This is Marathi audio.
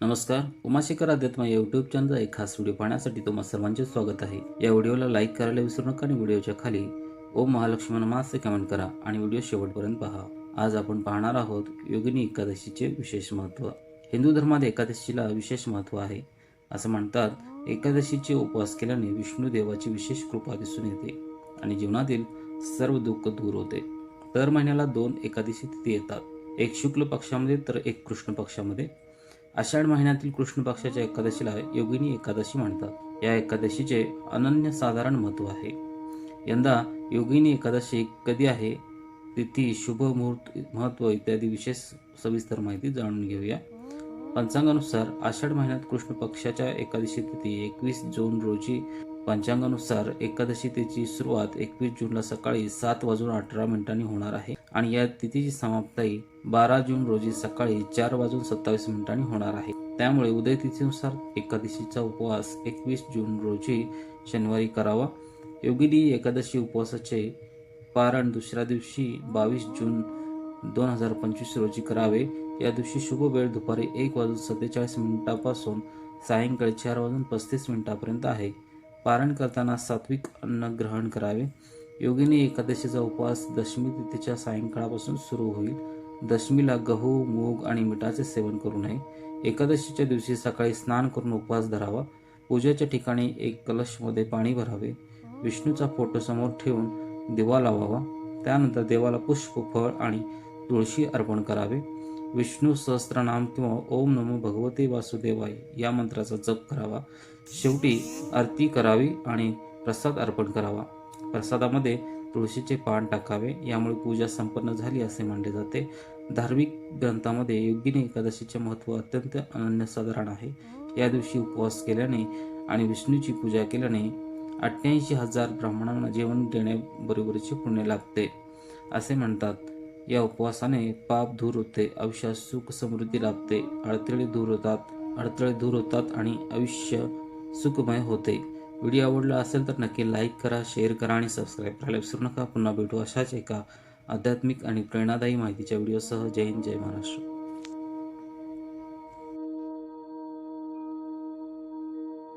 नमस्कार उमाशेखर अध्यात्मा या युट्यूब चॅनलचा एक खास व्हिडिओ पाहण्यासाठी तुम्हा सर्वांचे स्वागत आहे. या व्हिडिओला लाईक करायला विसरू नका आणि व्हिडिओच्या खाली ओम महालक्ष्मी नमः असे कमेंट करा आणि व्हिडिओ शेवटपर्यंत पहा. आज आपण पाहणार आहोत योगिनी एकादशीचे विशेष महत्त्व हिंदू धर्मात एकादशीला विशेष महत्त्व आहे. असं म्हणतात एकादशीचे उपवास केल्याने विष्णू देवाची विशेष कृपा दिसून येते आणि जीवनातील सर्व दुःख दूर होते. दर महिन्याला दोन एकादशी तिथी येतात. एक शुक्ल पक्षामध्ये तर एक कृष्ण पक्षामध्ये. आषाढ महिन्यातील कृष्ण पक्षाच्या एकादशीला योगिनी एकादशी म्हणतात. या एकादशीचे अनन्यसाधारण महत्त्व आहे. यंदा योगिनी एकादशी कधी आहे? तिथी शुभ मुहूर्त महत्त्व इत्यादी विशेष सविस्तर माहिती जाणून घेऊया. पंचांगानुसार आषाढ महिन्यात कृष्ण पक्षाच्या एकादशी तिथी एकवीस जून रोजी पंचांगानुसार एकादशी तिथीची सुरुवात एकवीस जूनला सकाळी सात वाजून अठरा मिनिटांनी होणार आहे आणि या तिथीची समाप्ती बारा जून रोजी सकाळी चार वाजून सत्तावीस मिनिटांनी होणार आहे. त्यामुळे उदय तिथीनुसार एकादशीचा उपवास एकवीस जून रोजी शनिवारी करावा. योगिनी एकादशी उपवासाचे पारण दुसऱ्या दिवशी बावीस जून दोन हजार पंचवीस रोजी करावे. या दिवशी शुभ वेळ दुपारी एक वाजून सत्तेचाळीस मिनिटापासून सायंकाळी चार वाजून पस्तीस मिनिटापर्यंत आहे. पारण करताना सात्विक अन्न ग्रहण करावे. योगिनी एकादशीचा उपवास दशमी तिथीच्या सायंकाळापासून सुरू होईल. दशमीला गहू मूग आणि मिठाचे सेवन करू नये. एकादशीच्या दिवशी सकाळी स्नान करून उपवास धरावा. पूजेच्या ठिकाणी एक कलशमध्ये पाणी भरावे. विष्णूचा फोटो समोर ठेवून दिवा लावावा. त्यानंतर देवाला पुष्प फळ आणि तुळशी अर्पण करावे. विष्णू सहस्त्रनाम किंवा ओम नमो भगवते वासुदेवाय या मंत्राचा जप करावा. शेवटी आरती करावी आणि प्रसाद अर्पण करावा. प्रसादामध्ये तुळशीचे पान टाकावे. यामुळे पूजा संपन्न झाली असे मानले जाते. धार्मिक ग्रंथामध्ये योगिनी एकादशीचे महत्त्व अत्यंत अनन्यसाधारण आहे. या दिवशी उपवास केल्याने आणि विष्णूची पूजा केल्याने अठ्ठ्याऐंशी हजार ब्राह्मणांना जेवण देण्याबरोबरीचे पुण्य लागते असे म्हणतात. या उपवासाने पाप दूर होते आयुष्यात सुख समृद्धी लाभते अडथळे दूर होतात अडथळे दूर होतात आणि आयुष्य सुखमय होते. व्हिडिओ आवडला असेल तर नक्की लाईक करा शेअर करा आणि सबस्क्राईब करायला विसरू नका. पुन्हा भेटू अशाच एका आध्यात्मिक आणि प्रेरणादायी माहितीच्या व्हिडिओसह. जय हिंद जय महाराष्ट्र.